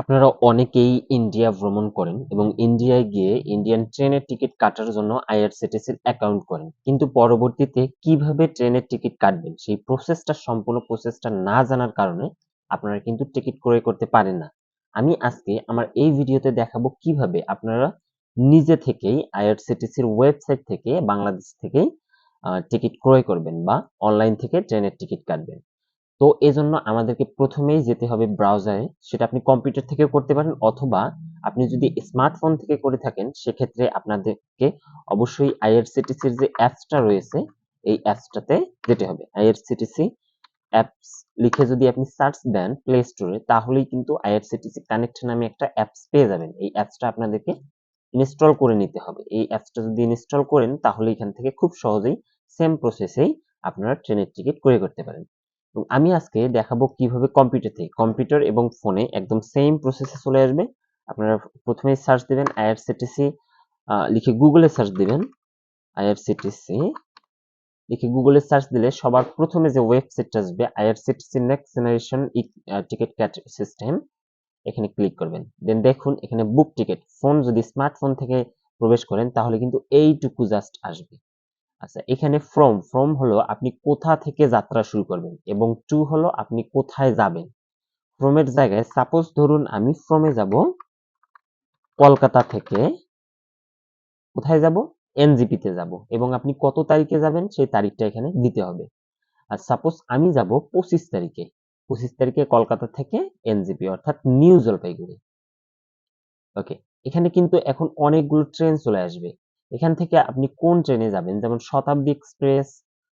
আপনারা অনেকেই ইন্ডিয়া ভ্রমণ করেন এবং ইন্ডিয়ায় গিয়ে ইন্ডিয়ান ট্রেনের টিকিট কাটার জন্য আইআরসিটিসির অ্যাকাউন্ট করেন। কিন্তু পরবর্তীতে কীভাবে ট্রেনের টিকিট কাটবেন, সেই প্রসেসটা সম্পূর্ণ প্রসেসটা না জানার কারণে আপনারা কিন্তু টিকিট ক্রয় করতে পারেন না। আমি আজকে আমার এই ভিডিওতে দেখাবো কীভাবে আপনারা নিজে থেকেই আইআরসিটিসির ওয়েবসাইট থেকে বাংলাদেশ থেকেই টিকিট ক্রয় করবেন বা অনলাইন থেকে ট্রেনের টিকিট কাটবেন। তো এজন্য আমাদেরকে প্রথমেই যেতে হবে ব্রাউজারে সেটা আপনি কম্পিউটার থেকে করতে পারেন অথবা আপনি যদি স্মার্টফোন থেকে করে থাকেন, সেক্ষেত্রে আপনাদেরকে অবশ্যই আইআরসিটিসির যে অ্যাপসটা রয়েছে, এই অ্যাপসটাতে যেতে হবে। আইআরসিটিসি অ্যাপস লিখে যদি আপনি সার্চ দেন প্লে স্টোরে তাহলেই কিন্তু আইআরসিটিসি কানেক্ট নামে একটা অ্যাপস পেয়ে যাবেন। এই অ্যাপসটা আপনাদেরকে ইনস্টল করে নিতে হবে। এই অ্যাপসটা যদি ইনস্টল করেন, তাহলে এখান থেকে খুব সহজেই সেম প্রসেসেই আপনারা ট্রেনের টিকিট ক্রয় করতে পারেন। এবং আমি আজকে দেখাবো কীভাবে কম্পিউটার থেকে কম্পিউটার এবং ফোনে একদম সেম প্রসেসে চলে আসবে। আপনারা প্রথমে সার্চ দিবেন আইআরসিটিসি লিখে গুগলে সার্চ দিবেন। আইআরসিটিসি লিখে গুগলে সার্চ দিলে সবার প্রথমে যে ওয়েবসাইটটা আসবে IRCTC next generation ticketing system এখানে ক্লিক করবেন। দেন দেখুন এখানে বুক টিকিট ফোন যদি স্মার্টফোন থেকে প্রবেশ করেন, তাহলে কিন্তু এইটুকু জাস্ট আসবে। আচ্ছা এখানে ফ্রম ফ্রম হলো আপনি কোথা থেকে যাত্রা শুরু করবেন এবং টু হলো আপনি কোথায় যাবেন। ফ্রমের জায়গায় সাপোজ ধরুন আমি ফ্রমে যাব কলকাতা থেকে, কোথায় যাব? এনজিপিতে যাব এবং আপনি কত তারিখে যাবেন সেই তারিখটা এখানে দিতে হবে। আর সাপোজ আমি যাব পঁচিশ তারিখে পঁচিশ তারিখে কলকাতা থেকে এনজিপি অর্থাৎ নিউ জলপাইগুড়ি। ওকে এখানে কিন্তু এখন অনেকগুলো ট্রেন চলে আসবে। এখান থেকে আপনি কোন ট্রেনে যাবেন? যেমন শতাব্দী এক্সপ্রেস,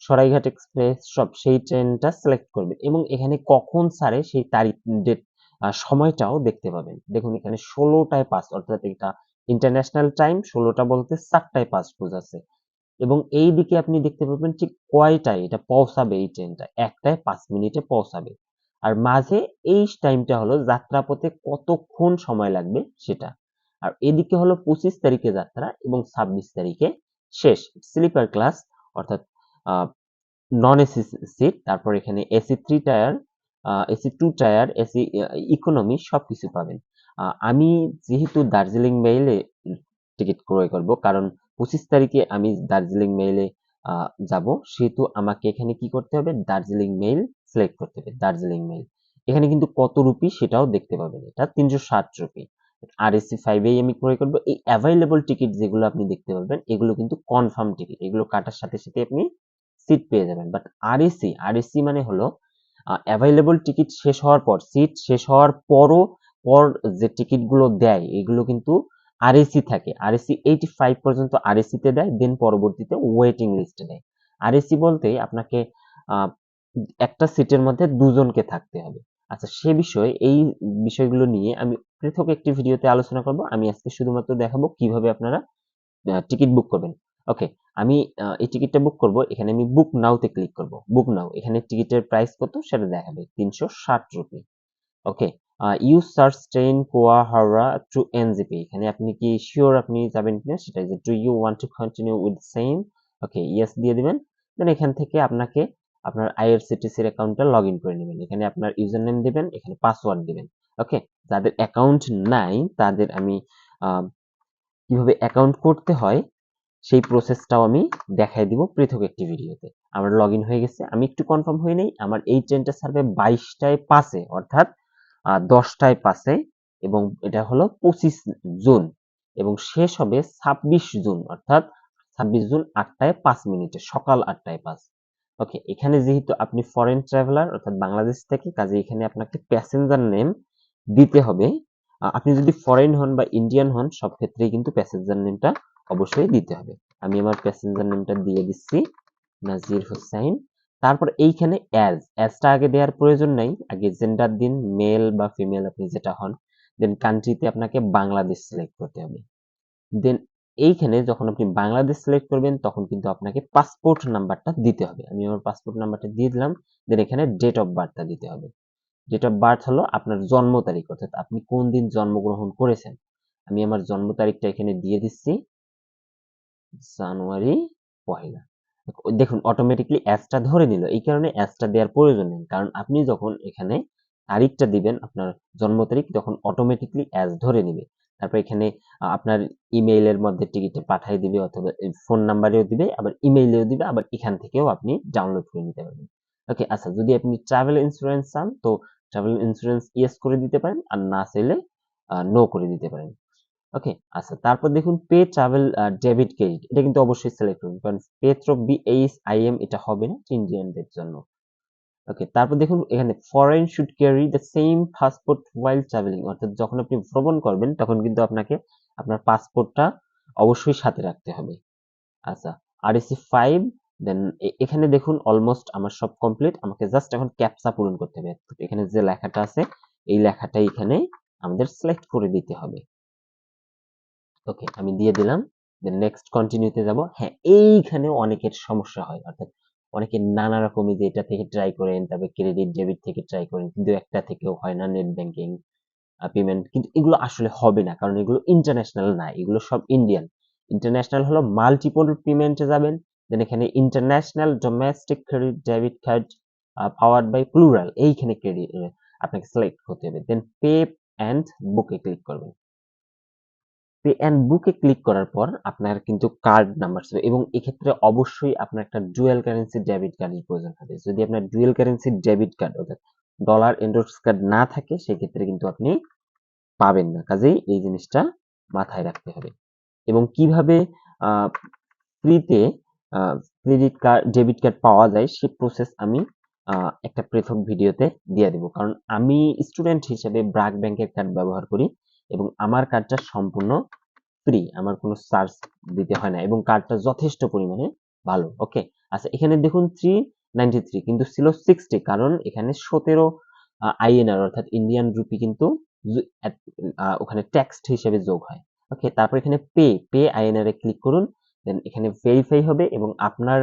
সরাইঘাট এক্সপ্রেস, সব সেই ট্রেনটা সিলেক্ট করবেন এবং এখানে কখন ছাড়ে সেই তারিখ ডেট সময়টাও দেখতে পাবেন। দেখুন, এখানে ষোলোটায় পাস অর্থাৎ এটা ইন্টারন্যাশনাল টাইম ষোলোটা বলতে চারটায় পাস বোঝাচ্ছে। এবং এই দিকে আপনি দেখতে পাবেন ঠিক কয়টায়, এটা পৌঁছাবে এই ট্রেনটা একটায় পাঁচ মিনিটে পৌঁছাবে। আর মাঝে এই টাইমটা হলো যাত্রাপথে কতক্ষণ সময় লাগবে সেটা। আর এদিকে হলো পঁচিশ তারিখে যাত্রা এবং ছাব্বিশ তারিখে শেষ স্লিপার ক্লাস অর্থাৎ নন এসি সিট তারপর এখানে AC three tier AC two tier AC economy সব কিছু পাবেন। আমি যেহেতু দার্জিলিং মেইলে টিকিট ক্রয় করব, কারণ পঁচিশ তারিখে আমি দার্জিলিং মেইলে যাব, সেহেতু আমাকে এখানে কি করতে হবে? দার্জিলিং মেইল সিলেক্ট করতে হবে, দার্জিলিং মেইল এখানে কিন্তু কত রুপি সেটাও দেখতে পাবেন, এটা তিনশো ষাট রুপি। আর এসি ফাইভেই আমি ক্রয় করব। এই অ্যাভেলেবল টিকিট যেগুলো আপনি দেখতে পাবেন এগুলো কিন্তু কনফার্ম টিকিট এগুলো কাটার সাথে সাথে আপনি সিট পেয়ে যাবেন। But R AC R AC মানে হলো অ্যাভেলেবল টিকিট শেষ হওয়ার পর সিট শেষ হওয়ার পরও, পর যে টিকিটগুলো দেয়, এগুলো কিন্তু আর এসি থাকে। আর এসি এইটি ফাইভ পর্যন্ত আর এসিতে দেয় দেন পরবর্তীতে ওয়েটিং লিস্টে দেয়। আর এসি বলতে আপনাকে একটা সিটের মধ্যে দুজনকে থাকতে হবে। আচ্ছা সে বিষয়ে, এই বিষয়গুলো নিয়ে আমি পৃথক একটি ভিডিওতে আলোচনা করব। আমি আজকে শুধুমাত্র দেখাবো কীভাবে আপনারা টিকিট বুক করবেন। ওকে, আমি এই টিকিটটা বুক করব। এখানে আমি বুক নাওতে ক্লিক করব। বুক নাও, এখানে টিকিটের প্রাইস কত সেটা দেখাবে। তিনশো ষাট rupee. Okay you search train কোয়া হাওড়া টু এনজিপি। এখানে আপনি কি শিওর আপনি যাবেন কিনা সেটা যে do you want to continue with same okay yes দিয়ে দিবেন। দেন এখান থেকে আপনাকে আপনার আইআরসিটিসির অ্যাকাউন্টটা লগ ইন করে নেবেন। এখানে আপনার ইউজার নেম দেবেন, এখানে পাসওয়ার্ড দিবেন। ওকে যাদের অ্যাকাউন্ট নাই, তাদের আমি কীভাবে অ্যাকাউন্ট করতে হয়, সেই প্রসেসটাও আমি দেখাই দিব পৃথক একটি ভিডিওতে। আমার লগ হয়ে গেছে। আমি একটু কনফার্ম হয়ে নেই। আমার এই ট্রেনটা ছাড়বে বাইশটায় পাসে অর্থাৎ দশটায় পাসে এবং এটা হলো পঁচিশ জুন এবং শেষ হবে ছাব্বিশ জুন, অর্থাৎ ছাব্বিশ জুন আটটায় পাঁচ মিনিটে, সকাল আটটায় পাঁচ। ওকে এখানে যেহেতু আপনি ফরেন ট্রাভেলার অর্থাৎ বাংলাদেশ থেকে, কাজে এখানে আপনাকে প্যাসেঞ্জার নেম দিতে হবে। আপনি যদি ফরেন হন বা ইন্ডিয়ান হন, সব ক্ষেত্রেই কিন্তু প্যাসেঞ্জার নেমটা অবশ্যই দিতে হবে। আমি আমার প্যাসেঞ্জার নেমটা দিয়ে দিচ্ছি, নাজির হোসাইন তারপর এইখানে অ্যাজ অ্যাজটা আগে দেওয়ার প্রয়োজন নাই। আগে জেন্ডার দিন মেল বা ফিমেল আপনি যেটা হন দেন কান্ট্রিতে আপনাকে বাংলাদেশ সিলেক্ট করতে হবে। দেন এইখানে যখন আপনি বাংলাদেশ সিলেক্ট করবেন, তখন কিন্তু আপনাকে পাসপোর্ট নাম্বারটা দিতে হবে। আমি আমার পাসপোর্ট নাম্বারটা দিয়ে দিলাম দেন এখানে ডেট অফ বার্থটা দিতে হবে। অফ বার্থ হলো আপনার জন্ম তারিখ, অর্থাৎ আপনি কোন দিন জন্মগ্রহণ করেছেন? আমি আমার জন্ম তারিখটা এখানে দিয়ে দিচ্ছি। জানুয়ারি পহেলা দেখুন অটোমেটিকলি অ্যাসটা ধরে নিল। এই কারণে অ্যাসটা দেওয়ার প্রয়োজন নেই। কারণ আপনি যখন এখানে তারিখটা দিবেন, আপনার জন্ম তারিখ, তখন অটোমেটিকলি অ্যাজ ধরে নেবে। তারপর এখানে আপনার ইমেইলের মধ্যে টিকিটটা পাঠিয়ে দিবে অথবা ফোন নাম্বারেও দিবে, আবার ইমেইলেও দিবে, আবার এখান থেকেও আপনি ডাউনলোড করে নিতে পারবেন। ওকে আচ্ছা যদি আপনি ট্রাভেল ইন্স্যুরেন্স চান, তো ট্রাভেল ইন্স্যুরেন্স ইয়েস করে দিতে পারেন আর না চাইলে নো করে দিতে পারেন। ওকে আচ্ছা তারপর দেখুন পে ট্রাভেল ডেবিট ক্রেডিট এটা কিন্তু অবশ্যই সিলেক্ট করবেন কারণ পে থ্রো বিএইচ আইএম এটা হবে না ইন্ডিয়ানদের জন্য। ওকে তারপর দেখুন এখানে foreign should carry the same passport while travelling অর্থাৎ যখন আপনি ভ্রমণ করবেন তখন কিন্তু আপনাকে আপনার পাসপোর্টটা অবশ্যই সাথে রাখতে হবে। আচ্ছা আর এসি ফাইভ দেন এখানে দেখুন অলমোস্ট আমার সব কমপ্লিট আমাকে জাস্ট এখন ক্যাপচা পূরণ করতে হবে। এখানে যে লেখাটা আছে, এই লেখাটা এখানে আমাদের সিলেক্ট করে দিতে হবে। ওকে আমি দিয়ে দিলাম। দেন নেক্সট কন্টিনিউতে যাব। হ্যাঁ এইখানে অনেকের সমস্যা হয়। অর্থাৎ অনেকে নানা রকমই যে এটা থেকে ট্রাই করেন, তারপরে ক্রেডিট ডেবিট থেকে ট্রাই করেন, কিন্তু একটা থেকেও হয় না নেট ব্যাংকিং পেমেন্ট কিন্তু এগুলো আসলে হবে না, কারণ এগুলো ইন্টারন্যাশনাল না। এগুলো সব ইন্ডিয়ান ইন্টারন্যাশনাল হলো মাল্টিপল পেমেন্টে যাবেন। দেন এখানে international domestic credit debit card power by Plural এইখানে ক্রেডিট আপনাকে সিলেক্ট করতে হবে। দেন পে অ্যান্ড বুকে ক্লিক করবেন। পে অ্যান্ড বুকে ক্লিক করার পর আপনার কিন্তু কার্ড নাম্বার ছিল এবং এক্ষেত্রে অবশ্যই আপনার একটা ডুয়েল কারেন্সি ডেবিট কার্ডের প্রয়োজন হবে। যদি আপনার ডুয়েল কারেন্সি ডেবিট কার্ড অর্থাৎ ডলার এন্ডোর্স কার্ড না থাকে, সেক্ষেত্রে কিন্তু আপনি পাবেন না। কাজেই এই জিনিসটা মাথায় রাখতে হবে। এবং কীভাবে ফ্রিতে ক্রেডিট কার্ড ডেবিট কার্ড পাওয়া যায়, সে প্রসেস আমি একটা পৃথক ভিডিওতে দিয়ে দেবো। কারণ আমি স্টুডেন্ট হিসেবে ব্রাক ব্যাংকের কার্ড ব্যবহার করি এবং আমার কার্ডটা সম্পূর্ণ ফ্রি আমার কোনো চার্জ দিতে হয় না এবং কার্ডটা যথেষ্ট পরিমাণে ভালো ওকে আচ্ছা এখানে দেখুন থ্রি থ্রি কিন্তু ছিল সিক্সটি কারণ এখানে সতেরো আইএনআর অর্থাৎ ইন্ডিয়ান রুপি কিন্তু ওখানে ট্যাক্সড হিসেবে যোগ হয় ওকে তারপর এখানে পে পে আইএনআর এ ক্লিক করুন দেন এখানে ভেরিফাই হবে এবং আপনার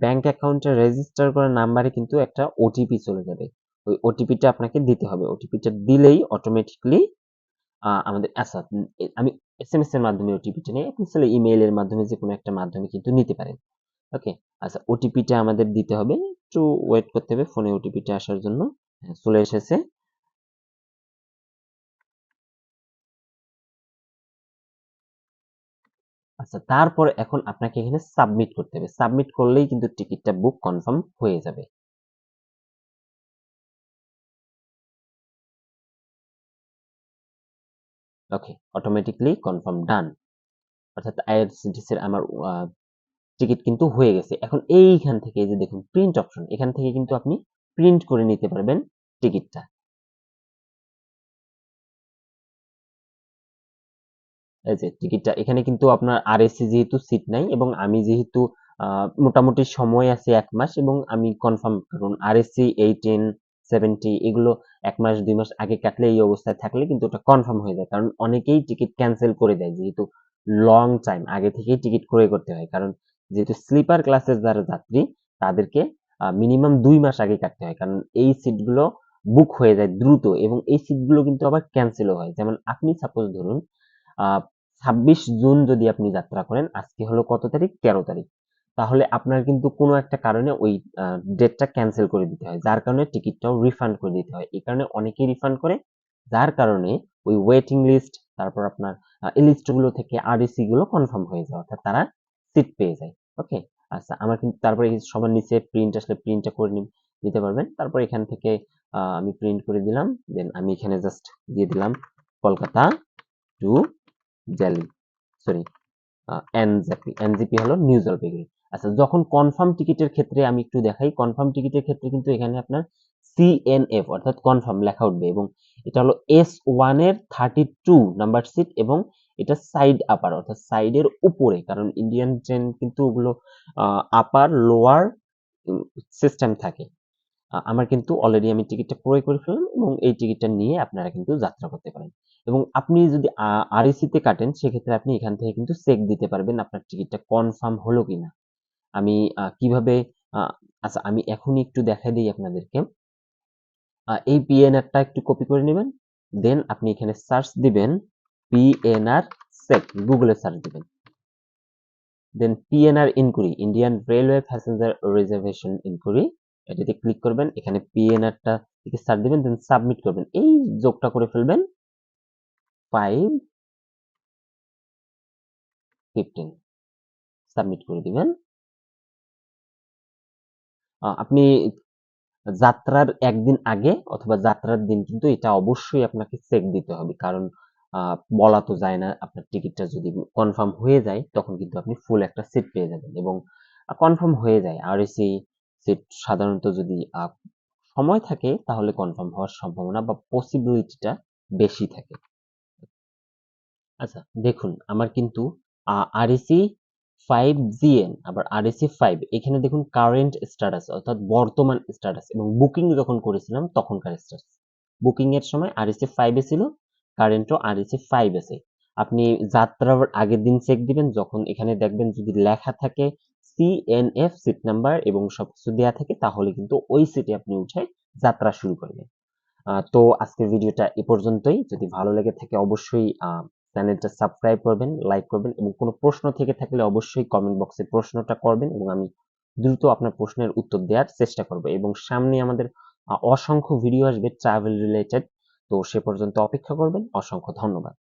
ব্যাংক অ্যাকাউন্টে রেজিস্টার করা নাম্বারে কিন্তু একটা ওটিপি চলে যাবে। ওই ওটিপিটা আপনাকে দিতে হবে। ওটিপিটা দিলেই অটোমেটিকলি আমাদের আচ্ছা আমি এস এম এস এর মাধ্যমে ওটিপিটা নিয়ে আপনি চাইলে ইমেইলের মাধ্যমে যে কোনো একটা মাধ্যমে কিন্তু নিতে পারেন। ওকে আচ্ছা ওটিপিটা আমাদের দিতে হবে। একটু ওয়েট করতে হবে ফোনে ওটিপিটা আসার জন্য। হ্যাঁ, চলে এসেছে। আচ্ছা তারপর এখন আপনাকে এখানে সাবমিট করতে হবে। সাবমিট করলেই কিন্তু টিকিটটা বুক কনফার্ম হয়ে যাবে। ওকে অটোমেটিকলি কনফার্ম ডান অর্থাৎ আইআরসিটিসি এর আমার টিকিট কিন্তু হয়ে গেছে। এখন এইখান থেকে যে দেখুন প্রিন্ট অপশন এখান থেকে কিন্তু আপনি প্রিন্ট করে নিতে পারবেন টিকিটটা যে টিকিটটা, এখানে কিন্তু আপনার আরএসসি যেহেতু সিট নাই এবং আমি যেহেতু মোটামুটি সময় আছে এক মাস এবং আমি কনফার্ম কারণ আরএসসি এইটিন সেভেন্টি এগুলো এক মাস, দুই মাস আগে কাটলে এই অবস্থায় থাকলে কিন্তু ওটা কনফার্ম হয়ে যায়। কারণ অনেকেই টিকিট ক্যান্সেল করে দেয় যেহেতু লং টাইম আগে থেকেই টিকিট করে করতে হয়। কারণ যেহেতু স্লিপার ক্লাসের যারা যাত্রী, তাদেরকে মিনিমাম দুই মাস আগে কাটতে হয়। কারণ এই সিটগুলো বুক হয়ে যায় দ্রুত এবং এই সিটগুলো কিন্তু আবার ক্যান্সেলও হয়। যেমন আপনি সাপোজ ধরুন ছাব্বিশ জুন যদি আপনি যাত্রা করেন, আজকে হলো কত তারিখ? তেরো তারিখ। তাহলে আপনার কিন্তু কোনো একটা কারণে ওই ডেটটা ক্যান্সেল করে দিতে হয়। যার কারণে টিকিটটাও রিফান্ড করে দিতে হয়। এই কারণে অনেকেই রিফান্ড করে। যার কারণে ওই ওয়েটিং লিস্ট তারপর আপনার এই লিস্টগুলো থেকে আরএসি গুলো কনফার্ম হয়ে যায়। অর্থাৎ তারা সিট পেয়ে যায়। ওকে আচ্ছা আমার কিন্তু তারপরে সবার নিচে প্রিন্ট আসলে প্রিন্টটা করে নিতে পারবেন। তারপর এখান থেকে আমি প্রিন্ট করে দিলাম। দেন আমি এখানে জাস্ট দিয়ে দিলাম কলকাতা টু জেলি সরি এনজেপি এনজিপি হলো নিউ জলপাইগুড়ি আচ্ছা যখন কনফার্ম টিকিটের ক্ষেত্রে আমি একটু দেখাই কনফার্ম টিকিটের ক্ষেত্রে কিন্তু এখানে আপনার সিএনএফ অর্থাৎ কনফার্ম লেখা উঠবে এবং এটা হলো এস ওয়ানের থার্টি টু নাম্বার সিট এবং এটা সাইড আপার অর্থাৎ সাইডের উপরে, কারণ ইন্ডিয়ান ট্রেন কিন্তু ওগুলো আপার লোয়ার সিস্টেম থাকে। আমার কিন্তু অলরেডি আমি টিকিটটা ক্রয় করে ফেললাম এবং এই টিকিটটা নিয়ে আপনারা কিন্তু যাত্রা করতে পারেন। এবং আপনি যদি আরএসি তে কাটেন, সেক্ষেত্রে আপনি এখান থেকে কিন্তু চেক দিতে পারবেন আপনার টিকিটটা কনফার্ম হলো কিনা। আমি কীভাবে আচ্ছা আমি এখনই একটু দেখাই দিই আপনাদেরকে। এই পিএনআরটা একটু কপি করে নেবেন দেন আপনি এখানে সার্চ দিবেন পিএনআর চেক গুগলে সার্চ দিবেন। Then PNR inquiry Indian railway passenger reservation inquiry এটাতে ক্লিক করবেন, এখানে পিএনআরটা একে স্টার্ট দিবেন দেন সাবমিট করবেন। এই যোগটা করে ফেলবেন ফাইভ ফিফটিন সাবমিট করে দিবেন। আপনি যাত্রার একদিন আগে অথবা যাত্রার দিন কিন্তু এটা অবশ্যই আপনাকে চেক দিতে হবে, কারণ বলা তো যায় না, আপনার টিকিটটা যদি কনফার্ম হয়ে যায়, তখন কিন্তু আপনি ফুল একটা সিট পেয়ে যাবেন এবং কনফার্ম হয়ে যায়। আর এসি সিট সাধারণত যদি সময় থাকে, তাহলে কনফার্ম হওয়ার সম্ভাবনা বা পসিবিলিটিটা বেশি থাকে। আচ্ছা দেখুন, আমার কিন্তু আরএসি ফাইভ জিএন আবার আরএসি ফাইভ এখানে দেখুন কারেন্ট স্ট্যাটাস অর্থাৎ বর্তমান স্ট্যাটাস এবং বুকিং যখন করেছিলাম, তখনকার স্ট্যাটাস বুকিং এর সময় আরএসি ফাইভে ছিল কারেন্টও আরএসি ফাইভ আছে আপনি যাত্রার আগের দিন চেক দিবেন, যখন এখানে দেখবেন যদি লেখা থাকে সিএনএফ সিট নাম্বার এবং সবকিছু দেওয়া থাকে, তাহলে কিন্তু ওই সিটে আপনি উঠে যাত্রা শুরু করবেন। তো আজকের ভিডিওটা এ পর্যন্তই। যদি ভালো লেগে থাকে অবশ্যই চ্যানেলটা সাবস্ক্রাইব করবেন লাইক করবেন এবং কোনো প্রশ্ন থেকে থাকলে অবশ্যই কমেন্ট বক্সে প্রশ্নটা করবেন এবং আমি দ্রুত আপনার প্রশ্নের উত্তর দেওয়ার চেষ্টা করব। এবং সামনে আমাদের অসংখ্য ভিডিও আসবে ট্রাভেল রিলেটেড তো সে পর্যন্ত অপেক্ষা করবেন। অসংখ্য ধন্যবাদ।